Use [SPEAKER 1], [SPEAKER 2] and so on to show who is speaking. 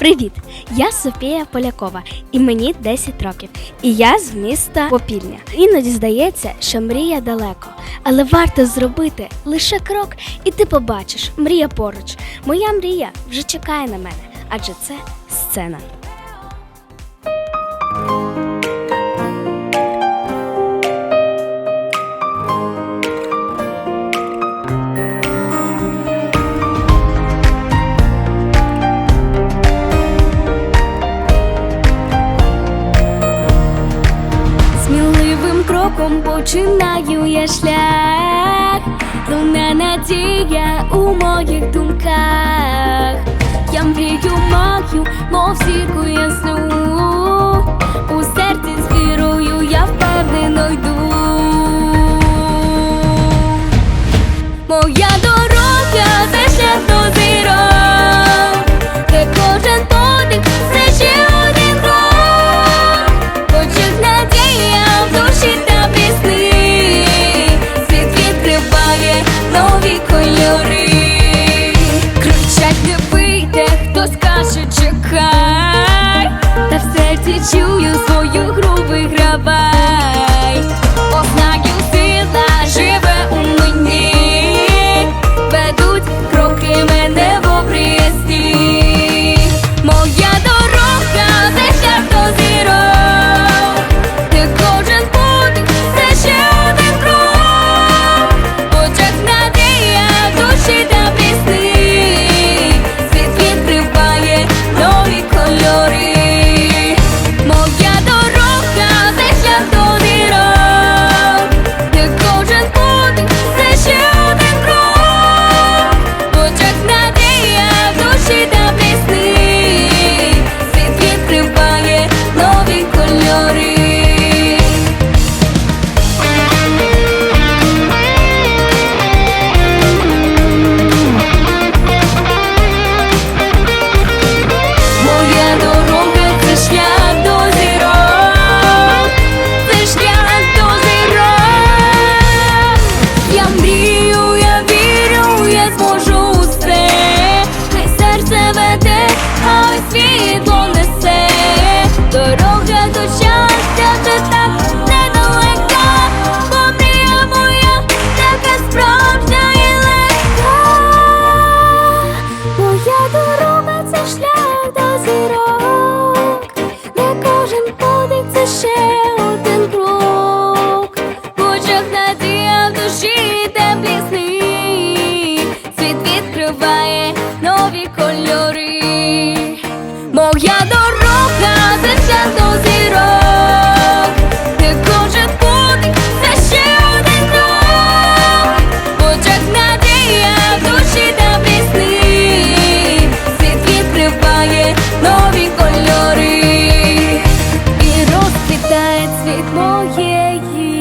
[SPEAKER 1] Привіт! Я Софія Полякова і мені 10 років. І я з міста Попільня. Іноді здається, що мрія далеко, але варто зробити лише крок, і ти побачиш, мрія поруч. Моя мрія вже чекає на мене, адже це сцена. кроком починаю я шлях, луна надія у моїх думках, я мрію маю, мов зірку ясну. кольори, кричать не вийде, хто скаже, чекай, та все серці чую свою гру. the shell. you.